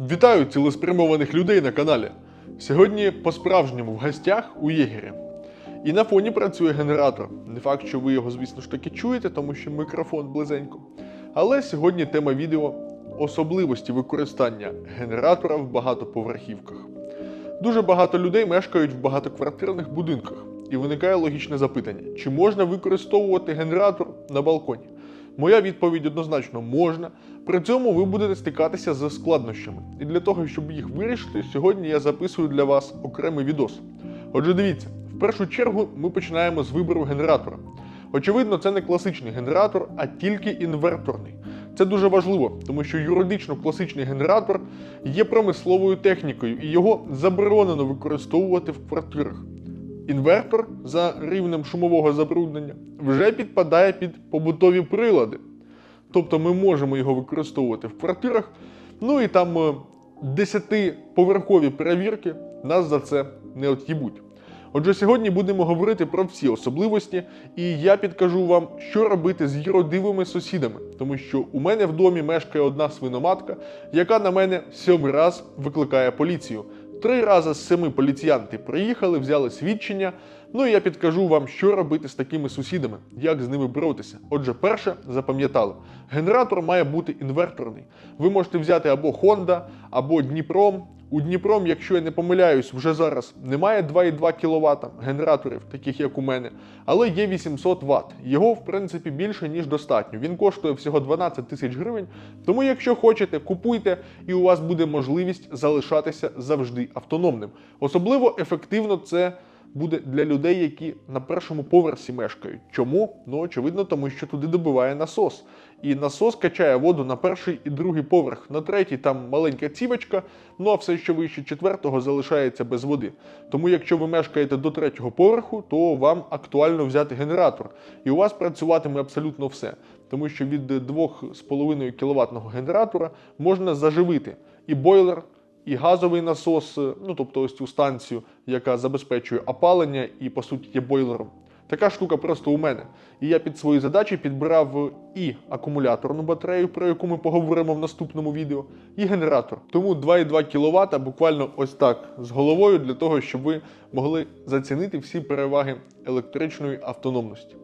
Вітаю цілеспрямованих людей на каналі. Сьогодні по-справжньому в гостях у єгері. І на фоні працює генератор. Не факт, що ви його, звісно ж таки, чуєте, тому що мікрофон близенько. Але сьогодні тема відео особливості використання генератора в багатоповерхівках. Дуже багато людей мешкають в багатоквартирних будинках, і виникає логічне запитання: чи можна використовувати генератор на балконі? Моя відповідь однозначно можна. При цьому ви будете стикатися з складнощами. І для того, щоб їх вирішити, сьогодні я записую для вас окремий відос. Отже, дивіться, в першу чергу ми починаємо з вибору генератора. Очевидно, це не класичний генератор, а тільки інверторний. Це дуже важливо, тому що юридично класичний генератор є промисловою технікою, і його заборонено використовувати в квартирах. Інвертор за рівнем шумового забруднення вже підпадає під побутові прилади. Тобто ми можемо його використовувати в квартирах. Ну і там е, 10-поверхові перевірки нас за це не от'їбуть. Отже, сьогодні будемо говорити про всі особливості, і я підкажу вам, що робити з юродивими сусідами, тому що у мене в домі мешкає одна свиноматка, яка на мене сьомий раз викликає поліцію. Три рази з семи поліціянти приїхали, взяли свідчення. Ну і я підкажу вам, що робити з такими сусідами, як з ними боротися. Отже, перше, запам'ятали, генератор має бути інверторний. Ви можете взяти або Honda, або Дніпром. У Дніпром, якщо я не помиляюсь, вже зараз немає 2,2 кВт генераторів, таких як у мене, але є 800 Вт. Його, в принципі, більше ніж достатньо. Він коштує всього 12 тисяч гривень. Тому, якщо хочете, купуйте, і у вас буде можливість залишатися завжди автономним. Особливо ефективно це буде для людей, які на першому поверсі мешкають. Чому? Ну, очевидно, тому що туди добиває насос. І насос качає воду на перший і другий поверх. На третій там маленька цівочка, ну а все, що вище четвертого, залишається без води. Тому, якщо ви мешкаєте до третього поверху, то вам актуально взяти генератор. І у вас працюватиме абсолютно все. Тому що від 2,5 кВт генератора можна заживити і бойлер, і газовий насос, ну тобто ось цю станцію, яка забезпечує опалення і по суті є бойлером. Така штука просто у мене. І я під свої задачі підбирав і акумуляторну батарею, про яку ми поговоримо в наступному відео, і генератор. Тому 2,2 кВт буквально ось так з головою для того, щоб ви могли зацінити всі переваги електричної автономності.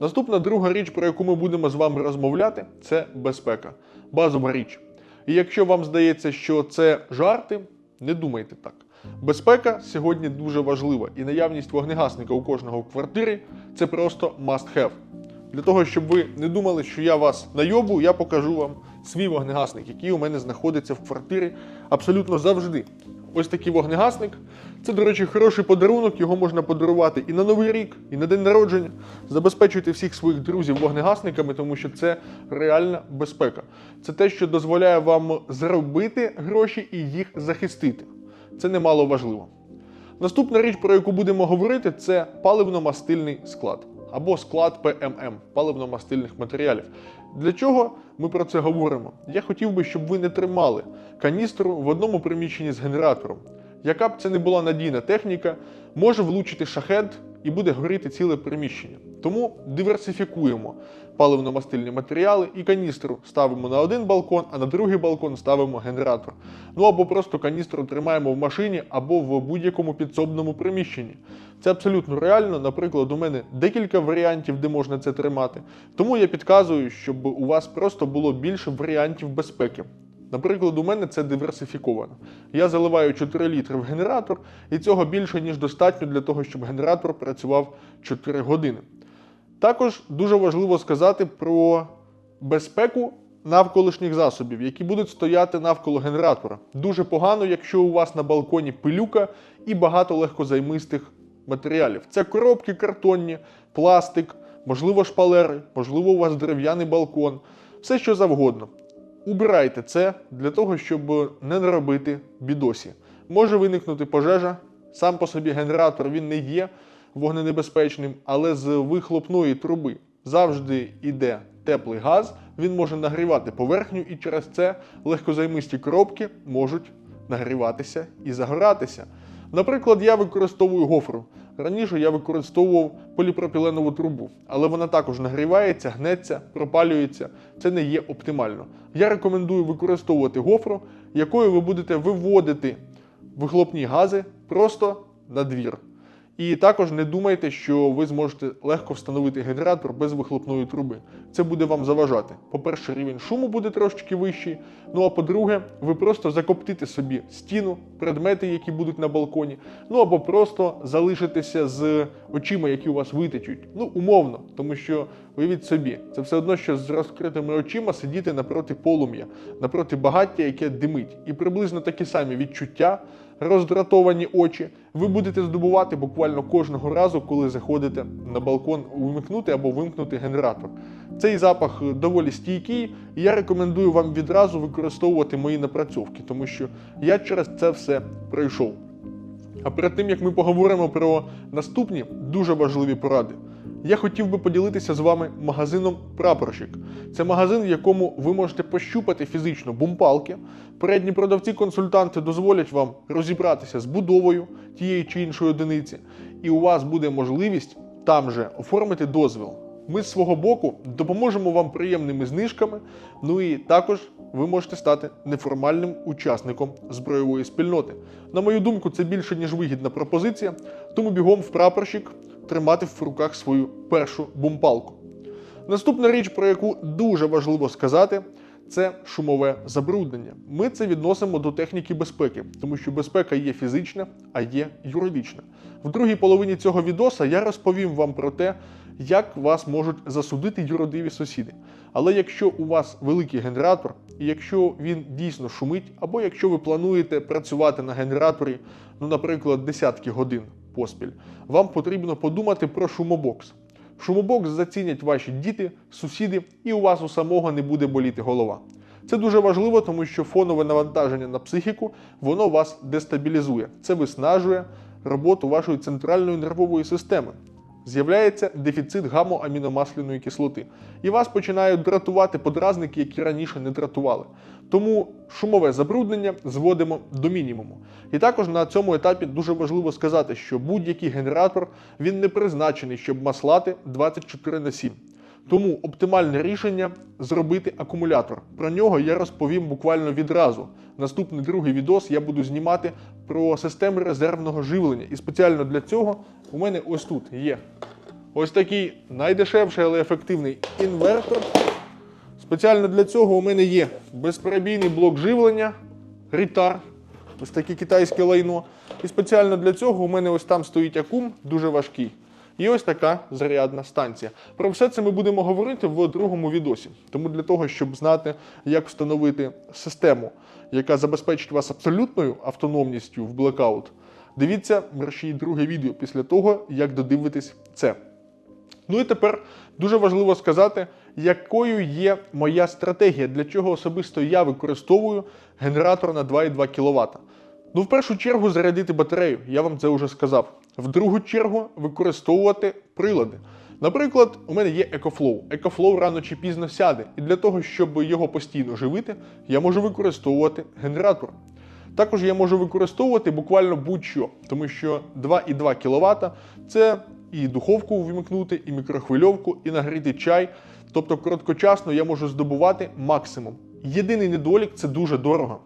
Наступна друга річ, про яку ми будемо з вами розмовляти, це безпека. Базова річ. І якщо вам здається, що це жарти, не думайте так. Безпека сьогодні дуже важлива, і наявність вогнегасника у кожного в квартирі це просто must have. Для того, щоб ви не думали, що я вас найобу, я покажу вам свій вогнегасник, який у мене знаходиться в квартирі абсолютно завжди. Ось такий вогнегасник. Це, до речі, хороший подарунок, його можна подарувати і на Новий рік, і на день народження. Забезпечуйте всіх своїх друзів вогнегасниками, тому що це реальна безпека. Це те, що дозволяє вам заробити гроші і їх захистити. Це немало важливо. Наступна річ, про яку будемо говорити, це паливно-мастильний склад або склад ПММ паливно-мастильних матеріалів. Для чого ми про це говоримо? Я хотів би, щоб ви не тримали каністру в одному приміщенні з генератором. Яка б це не була надійна техніка, може влучити шахет і буде горіти ціле приміщення. Тому диверсифікуємо паливно-мастильні матеріали і каністру ставимо на один балкон, а на другий балкон ставимо генератор. Ну або просто каністру тримаємо в машині або в будь-якому підсобному приміщенні. Це абсолютно реально. Наприклад, у мене декілька варіантів, де можна це тримати. Тому я підказую, щоб у вас просто було більше варіантів безпеки. Наприклад, у мене це диверсифіковано. Я заливаю 4 літри в генератор, і цього більше, ніж достатньо для того, щоб генератор працював 4 години. Також дуже важливо сказати про безпеку навколишніх засобів, які будуть стояти навколо генератора. Дуже погано, якщо у вас на балконі пилюка і багато легкозаймистих матеріалів. Це коробки картонні, пластик, можливо, шпалери, можливо, у вас дерев'яний балкон, все що завгодно. Убирайте це для того, щоб не наробити бідосі. Може виникнути пожежа. Сам по собі генератор він не є вогненебезпечним, але з вихлопної труби завжди йде теплий газ, він може нагрівати поверхню, і через це легкозаймисті коробки можуть нагріватися і загоратися. Наприклад, я використовую гофру Раніше я використовував поліпропіленову трубу, але вона також нагрівається, гнеться, пропалюється. Це не є оптимально. Я рекомендую використовувати гофру, якою ви будете виводити вихлопні гази просто на двір. І також не думайте, що ви зможете легко встановити генератор без вихлопної труби. Це буде вам заважати. По-перше, рівень шуму буде трошечки вищий. Ну а по-друге, ви просто закоптите собі стіну, предмети, які будуть на балконі. Ну або просто залишитеся з очима, які у вас витечуть. Ну, умовно, тому що уявіть собі, це все одно, що з розкритими очима сидіти напроти полум'я, напроти багаття, яке димить. І приблизно такі самі відчуття роздратовані очі ви будете здобувати буквально кожного разу, коли заходите на балкон увімкнути або вимкнути генератор. Цей запах доволі стійкий, і я рекомендую вам відразу використовувати мої напрацьовки, тому що я через це все пройшов. А перед тим як ми поговоримо про наступні дуже важливі поради, я хотів би поділитися з вами магазином Прапорщик. Це магазин, в якому ви можете пощупати фізично бумпалки. Передні продавці-консультанти дозволять вам розібратися з будовою тієї чи іншої одиниці, і у вас буде можливість там же оформити дозвіл. Ми з свого боку допоможемо вам приємними знижками. Ну і також ви можете стати неформальним учасником збройової спільноти. На мою думку, це більше ніж вигідна пропозиція, тому бігом в прапорщик тримати в руках свою першу бумпалку. Наступна річ, про яку дуже важливо сказати, це шумове забруднення. Ми це відносимо до техніки безпеки, тому що безпека є фізична, а є юридична. В другій половині цього відоса я розповім вам про те, як вас можуть засудити юродиві сусіди. Але якщо у вас великий генератор, і якщо він дійсно шумить, або якщо ви плануєте працювати на генераторі, ну, наприклад, десятки годин поспіль, вам потрібно подумати про шумобокс. Шумобокс зацінять ваші діти, сусіди, і у вас у самого не буде боліти голова. Це дуже важливо, тому що фонове навантаження на психіку воно вас дестабілізує. Це виснажує роботу вашої центральної нервової системи. З'являється дефіцит гамоаміномасляної кислоти, і вас починають дратувати подразники, які раніше не дратували. Тому шумове забруднення зводимо до мінімуму. І також на цьому етапі дуже важливо сказати, що будь-який генератор він не призначений, щоб маслати 24 на 7. Тому оптимальне рішення зробити акумулятор. Про нього я розповім буквально відразу. Наступний другий відос я буду знімати про системи резервного живлення. І спеціально для цього у мене ось тут є ось такий найдешевший, але ефективний інвертор. Спеціально для цього у мене є безперебійний блок живлення, рітар, ось таке китайське лайно. І спеціально для цього у мене ось там стоїть акум, дуже важкий. І ось така зарядна станція. Про все це ми будемо говорити в другому відосі. Тому для того, щоб знати, як встановити систему, яка забезпечить вас абсолютною автономністю в блекаут, дивіться мерщій друге відео після того, як додивитесь це. Ну і тепер дуже важливо сказати, якою є моя стратегія, для чого особисто я використовую генератор на 2,2 кВт. Ну, в першу чергу, зарядити батарею, я вам це вже сказав. В другу чергу використовувати прилади. Наприклад, у мене є EcoFlow. EcoFlow рано чи пізно сяде, і для того, щоб його постійно живити, я можу використовувати генератор. Також я можу використовувати буквально будь-що, тому що 2,2 кВт це і духовку ввімкнути, і мікрохвильовку, і нагріти чай. Тобто короткочасно я можу здобувати максимум. Єдиний недолік це дуже дорого.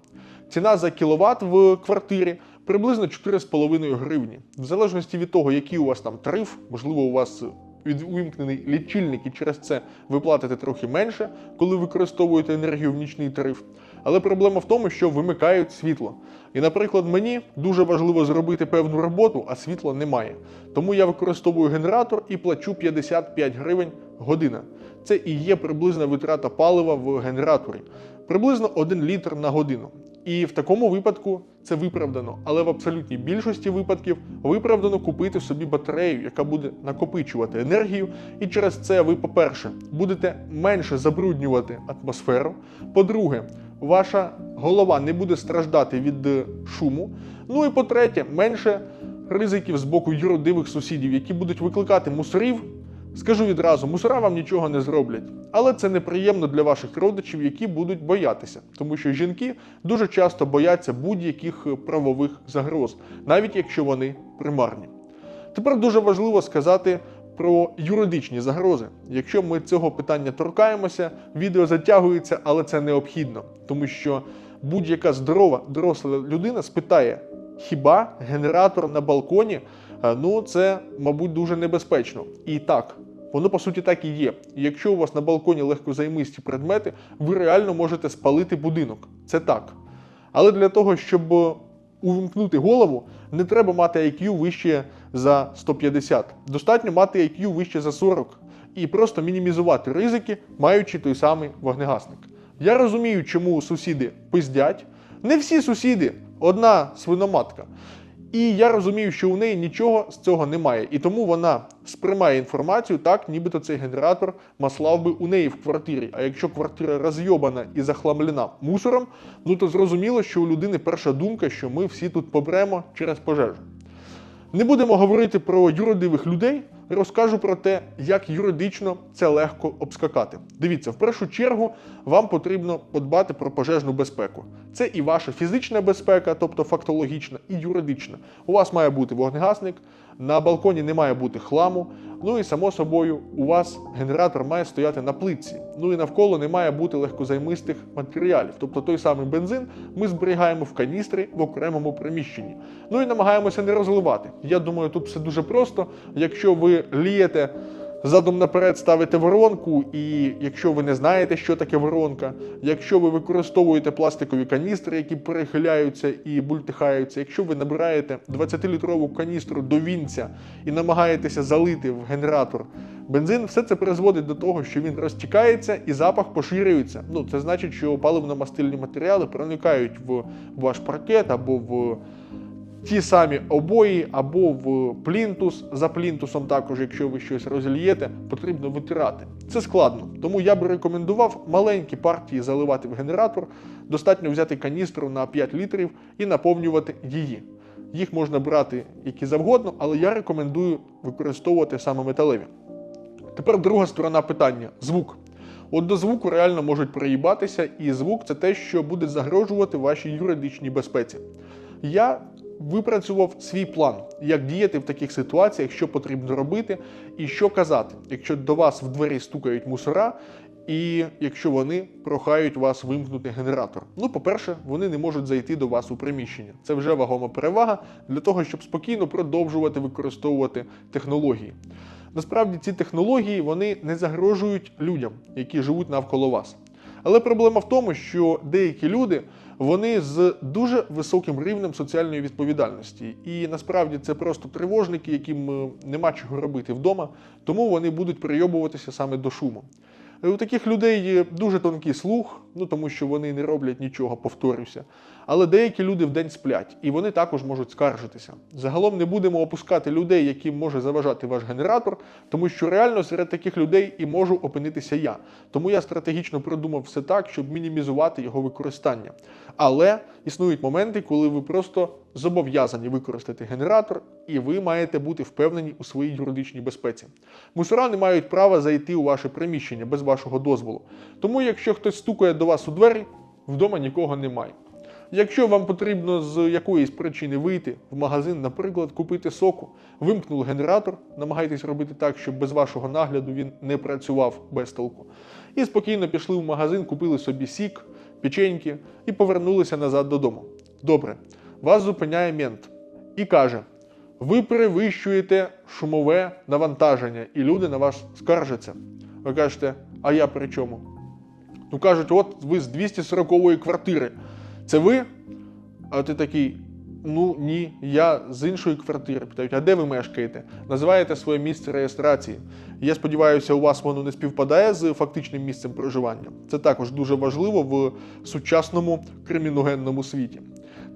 Ціна за кіловат в квартирі приблизно 4,5 гривні. В залежності від того, який у вас там тариф, можливо, у вас увімкнений лічильник, і через це ви платите трохи менше, коли використовуєте енергію в нічний тариф. Але проблема в тому, що вимикають світло. І, наприклад, мені дуже важливо зробити певну роботу, а світла немає. Тому я використовую генератор і плачу 55 гривень година. Це і є приблизна витрата палива в генераторі. Приблизно 1 літр на годину. І в такому випадку це виправдано, але в абсолютній більшості випадків виправдано купити собі батарею, яка буде накопичувати енергію. І через це ви, по-перше, будете менше забруднювати атмосферу. По-друге, ваша голова не буде страждати від е, шуму. Ну і по-третє, менше ризиків з боку юродивих сусідів, які будуть викликати мусорів. Скажу відразу, мусора вам нічого не зроблять, але це неприємно для ваших родичів, які будуть боятися, тому що жінки дуже часто бояться будь-яких правових загроз, навіть якщо вони примарні. Тепер дуже важливо сказати про юридичні загрози. Якщо ми цього питання торкаємося, відео затягується, але це необхідно, тому що будь-яка здорова доросла людина спитає, хіба генератор на балконі? Е, Ну, це, мабуть, дуже небезпечно. І так, воно по суті так і є. Якщо у вас на балконі легкозаймисті предмети, ви реально можете спалити будинок. Це так. Але для того, щоб увімкнути голову, не треба мати IQ вище за 150. Достатньо мати IQ вище за 40 і просто мінімізувати ризики, маючи той самий вогнегасник. Я розумію, чому сусіди пиздять. Не всі сусіди, одна свиноматка. І я розумію, що у неї нічого з цього немає. І тому вона сприймає інформацію так, нібито цей генератор маслав би у неї в квартирі. А якщо квартира розйобана і захламлена мусором, ну то зрозуміло, що у людини перша думка, що ми всі тут побремо через пожежу. Не будемо говорити про юродивих людей, розкажу про те, як юридично це легко обскакати. Дивіться, в першу чергу вам потрібно подбати про пожежну безпеку. Це і ваша фізична безпека, тобто фактологічна, і юридична. У вас має бути вогнегасник, на балконі не має бути хламу. Ну і само собою, у вас генератор має стояти на плитці. Ну і навколо не має бути легкозаймистих матеріалів. Тобто той самий бензин ми зберігаємо в каністрі в окремому приміщенні. Ну і намагаємося не розливати. Я думаю, тут все дуже просто. Якщо ви лієте задом наперед ставите воронку, і якщо ви не знаєте, що таке воронка, якщо ви використовуєте пластикові каністри, які перехиляються і бультихаються, якщо ви набираєте 20-літрову каністру до вінця і намагаєтеся залити в генератор бензин, все це призводить до того, що він розтікається і запах поширюється. Ну, це значить, що паливно-мастильні матеріали проникають в ваш паркет або в ті самі обої або в плінтус. За плінтусом також, якщо ви щось розільєте, потрібно витирати. Це складно. Тому я би рекомендував маленькі партії заливати в генератор. Достатньо взяти каністру на 5 літрів і наповнювати її. Їх можна брати які завгодно, але я рекомендую використовувати саме металеві. Тепер друга сторона питання звук. От до звуку реально можуть приїбатися, і звук це те, що буде загрожувати вашій юридичній безпеці. Я випрацював свій план, як діяти в таких ситуаціях, що потрібно робити і що казати, якщо до вас в двері стукають мусора, і якщо вони прохають вас вимкнути генератор. Ну, по-перше, вони не можуть зайти до вас у приміщення. Це вже вагома перевага для того, щоб спокійно продовжувати використовувати технології. Насправді ці технології вони не загрожують людям, які живуть навколо вас. Але проблема в тому, що деякі люди вони з дуже високим рівнем соціальної відповідальності. І насправді це просто тривожники, яким е, нема чого робити вдома, тому вони будуть прийобуватися саме до шуму. Е, У таких людей дуже тонкий слух, ну тому що вони не роблять нічого, повторюся. Але деякі люди вдень сплять, і вони також можуть скаржитися. Загалом не будемо опускати людей, яким може заважати ваш генератор, тому що реально серед таких людей і можу опинитися я. Тому я стратегічно продумав все так, щоб мінімізувати його використання. Але існують моменти, коли ви просто зобов'язані використати генератор, і ви маєте бути впевнені у своїй юридичній безпеці. Мусора не мають права зайти у ваше приміщення без вашого дозволу. Тому, якщо хтось стукає до вас у двері, вдома нікого немає. Якщо вам потрібно з якоїсь причини вийти в магазин, наприклад, купити соку, вимкнули генератор, намагайтесь робити так, щоб без вашого нагляду він не працював без толку. І спокійно пішли в магазин, купили собі сік, печеньки і повернулися назад додому. Добре, вас зупиняє мент і каже: ви перевищуєте шумове навантаження, і люди на вас скаржаться. Ви кажете, а я при чому? Ну кажуть, от ви з 240-ї квартири. Це ви? А ти такий. Ну ні, я з іншої квартири. Питають, а де ви мешкаєте? Називаєте своє місце реєстрації. Я сподіваюся, у вас воно не співпадає з фактичним місцем проживання. Це також дуже важливо в сучасному криміногенному світі.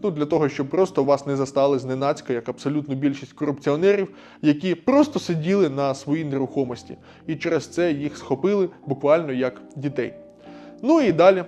Ну, для того, щоб просто вас не застали зненацька, як абсолютно більшість корупціонерів, які просто сиділи на своїй нерухомості, і через це їх схопили буквально як дітей. Ну і далі.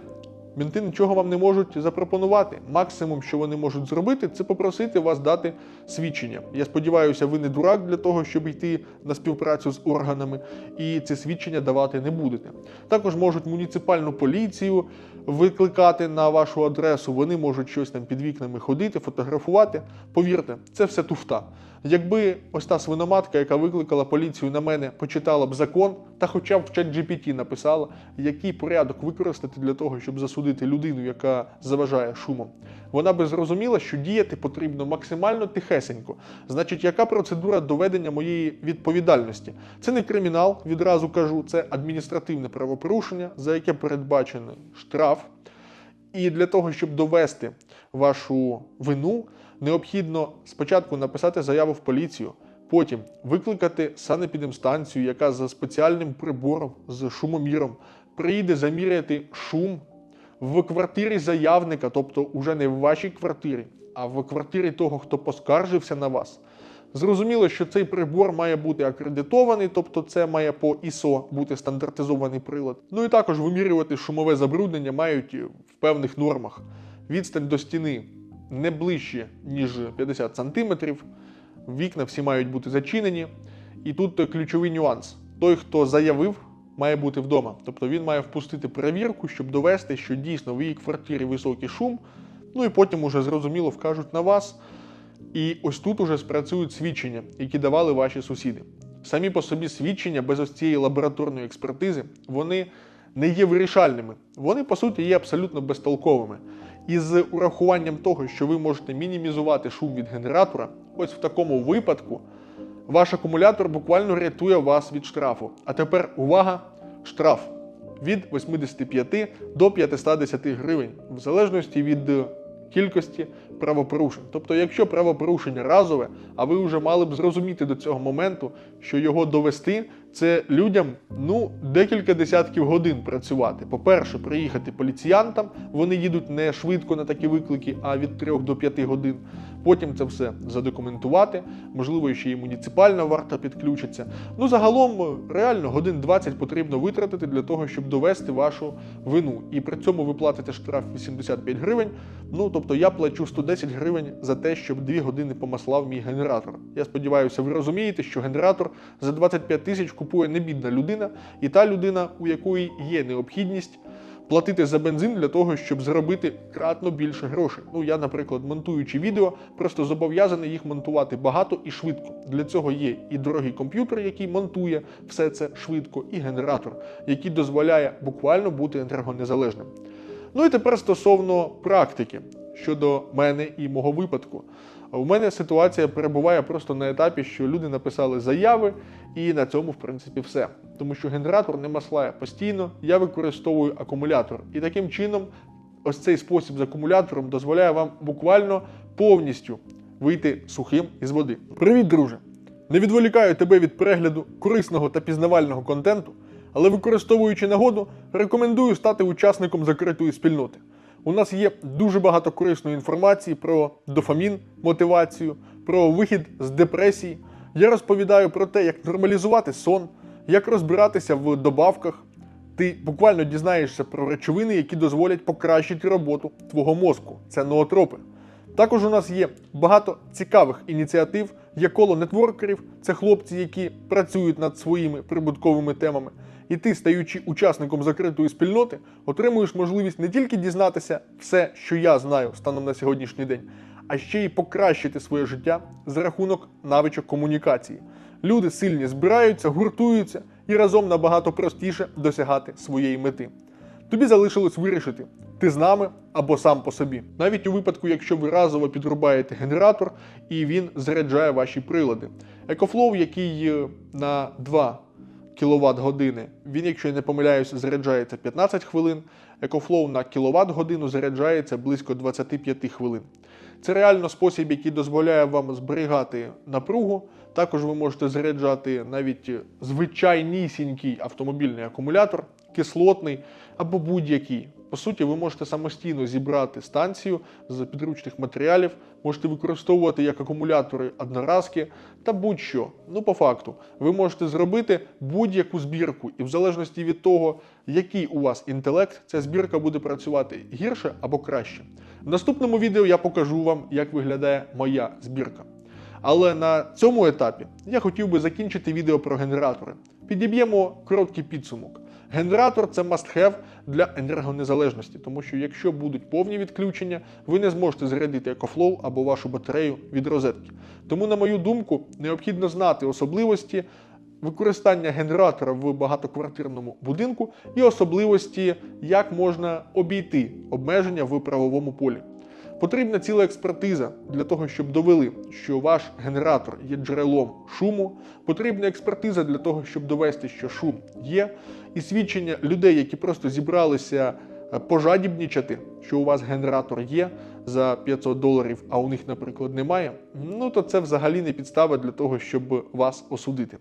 Мінти нічого вам не можуть запропонувати. Максимум, що вони можуть зробити, це попросити вас дати свідчення. Я сподіваюся, ви не дурак для того, щоб йти на співпрацю з органами, і це свідчення давати не будете. Також можуть муніципальну поліцію, викликати на вашу адресу, вони можуть щось там під вікнами ходити, фотографувати. Повірте, це все туфта. Якби ось та свиноматка, яка викликала поліцію на мене, почитала б закон та хоча б в чат GPT написала, який порядок використати для того, щоб засудити людину, яка заважає шумом, вона би зрозуміла, що діяти потрібно максимально тихесенько. Значить, яка процедура доведення моєї відповідальності? Це не кримінал, відразу кажу, це адміністративне правопорушення, за яке передбачений штраф. І для того, щоб довести вашу вину, необхідно спочатку написати заяву в поліцію, потім викликати санепідемстанцію, яка за спеціальним прибором з шумоміром приїде заміряти шум в квартирі заявника, тобто уже не в вашій квартирі, а в квартирі того, хто поскаржився на вас. Зрозуміло, що цей прибор має бути акредитований, тобто це має по ISO бути стандартизований прилад. Ну і також вимірювати шумове забруднення мають в певних нормах. Відстань до стіни не ближче, ніж 50 см. Вікна всі мають бути зачинені. І тут ключовий нюанс: той, хто заявив, має бути вдома. Тобто він має впустити перевірку, щоб довести, що дійсно в її квартирі високий шум. Ну і потім уже зрозуміло вкажуть на вас. І ось тут уже спрацюють свідчення, які давали ваші сусіди. Самі по собі свідчення без ось цієї лабораторної експертизи, вони не є вирішальними. Вони, по суті, є абсолютно безтолковими. І з урахуванням того, що ви можете мінімізувати шум від генератора, ось в такому випадку ваш акумулятор буквально рятує вас від штрафу. А тепер увага! Штраф від 85 до 510 гривень, в залежності від кількості правопорушень. Тобто, якщо правопорушення разове, а ви вже мали б зрозуміти до цього моменту, що його довести, це людям ну декілька десятків годин працювати. По-перше, приїхати поліціянтам, вони їдуть не швидко на такі виклики, а від 3 до 5 годин. Потім це все задокументувати, можливо, ще і муніципальна варта підключиться. Ну, загалом, реально, годин 20 потрібно витратити для того, щоб довести вашу вину. І при цьому ви платите штраф 85 гривень. Ну, тобто я плачу 110 гривень за те, щоб 2 години помаслав мій генератор. Я сподіваюся, ви розумієте, що генератор за 25 тисяч купує не бідна людина, і та людина, у якої є необхідність платити за бензин для того, щоб заробити кратно більше грошей. Ну я, наприклад, монтуючи відео, просто зобов'язаний їх монтувати багато і швидко. Для цього є і дорогий комп'ютер, який монтує все це швидко, і генератор, який дозволяє буквально бути енергонезалежним. Ну і тепер стосовно практики щодо мене і мого випадку. У мене ситуація перебуває просто на етапі, що люди написали заяви, і на цьому, в принципі, все. Тому що генератор не маслає постійно, я використовую акумулятор. І таким чином, ось цей спосіб з акумулятором дозволяє вам буквально повністю вийти сухим із води. Привіт, друже! Не відволікаю тебе від перегляду корисного та пізнавального контенту, але використовуючи нагоду, рекомендую стати учасником закритої спільноти. У нас є дуже багато корисної інформації про дофамін, мотивацію, про вихід з депресії. Я розповідаю про те, як нормалізувати сон, як розбиратися в добавках. Ти буквально дізнаєшся про речовини, які дозволять покращити роботу твого мозку. Це ноотропи. Також у нас є багато цікавих ініціатив. Є коло нетворкерів, це хлопці, які працюють над своїми прибутковими темами. І ти, стаючи учасником закритої спільноти, отримуєш можливість не тільки дізнатися все, що я знаю станом на сьогоднішній день, а ще й покращити своє життя за рахунок навичок комунікації. Люди сильні збираються, гуртуються і разом набагато простіше досягати своєї мети. Тобі залишилось вирішити, ти з нами або сам по собі. Навіть у випадку, якщо ви разово підрубаєте генератор і він заряджає ваші прилади. EcoFlow, який е, на 2 кВт години, він, якщо я не помиляюся, заряджається 15 хвилин. EcoFlow на кВт годину заряджається близько 25 хвилин. Це реально спосіб, який дозволяє вам зберігати напругу. Також ви можете заряджати навіть звичайнісінький автомобільний акумулятор, кислотний або будь-який. По суті, ви можете самостійно зібрати станцію з підручних матеріалів, можете використовувати як акумулятори одноразки та будь-що. Ну, по факту, ви можете зробити будь-яку збірку, і в залежності від того, який у вас інтелект, ця збірка буде працювати гірше або краще. В наступному відео я покажу вам, як виглядає моя збірка. Але на цьому етапі я хотів би закінчити відео про генератори. Підіб'ємо короткий підсумок. Генератор це must-have для енергонезалежності, тому що якщо будуть повні відключення, ви не зможете зарядити EcoFlow або вашу батарею від розетки. Тому, на мою думку, необхідно знати особливості використання генератора в багатоквартирному будинку і особливості, як можна обійти обмеження в правовому полі. Потрібна ціла експертиза для того, щоб довели, що ваш генератор є джерелом шуму. Потрібна експертиза для того, щоб довести, що шум є, і свідчення людей, які просто зібралися е, пожадібнічати, що у вас генератор є за 500 доларів, а у них, наприклад, немає. Ну то це взагалі не підстава для того, щоб вас осудити.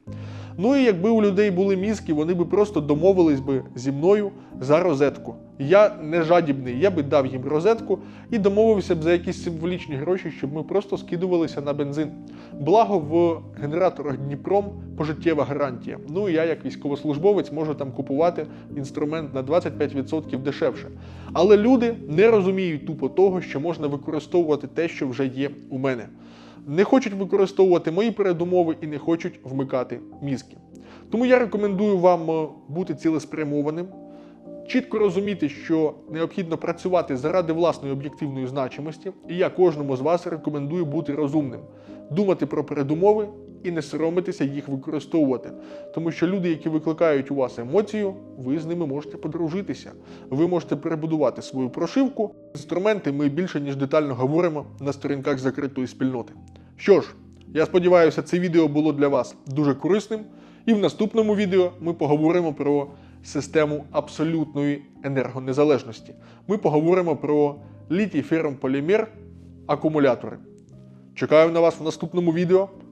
Ну і якби у людей були мізки, вони би просто домовились би зі мною за розетку. Я не жадібний, я би дав їм розетку і домовився б за якісь символічні гроші, щоб ми просто скидувалися на бензин. Благо в генераторах Дніпром пожиттєва гарантія. Ну і я, як військовослужбовець, можу там купувати інструмент на 25% дешевше. Але люди не розуміють тупо того, що можна використовувати те, що вже є у мене. Не хочуть використовувати мої передумови і не хочуть вмикати мізки. Тому я рекомендую вам е, бути цілеспрямованим, чітко розуміти, що необхідно працювати заради власної об'єктивної значимості, і я кожному з вас рекомендую бути розумним, думати про передумови і не соромитися їх використовувати. Тому що люди, які викликають у вас емоцію, ви з ними можете подружитися. Ви можете перебудувати свою прошивку. Інструменти ми більше ніж детально говоримо на сторінках закритої спільноти. Що ж, я сподіваюся, це відео було для вас дуже корисним. І в наступному відео ми поговоримо про систему абсолютної енергонезалежності. Ми поговоримо про літій ферм полімер акумулятори. Чекаю на вас в наступному відео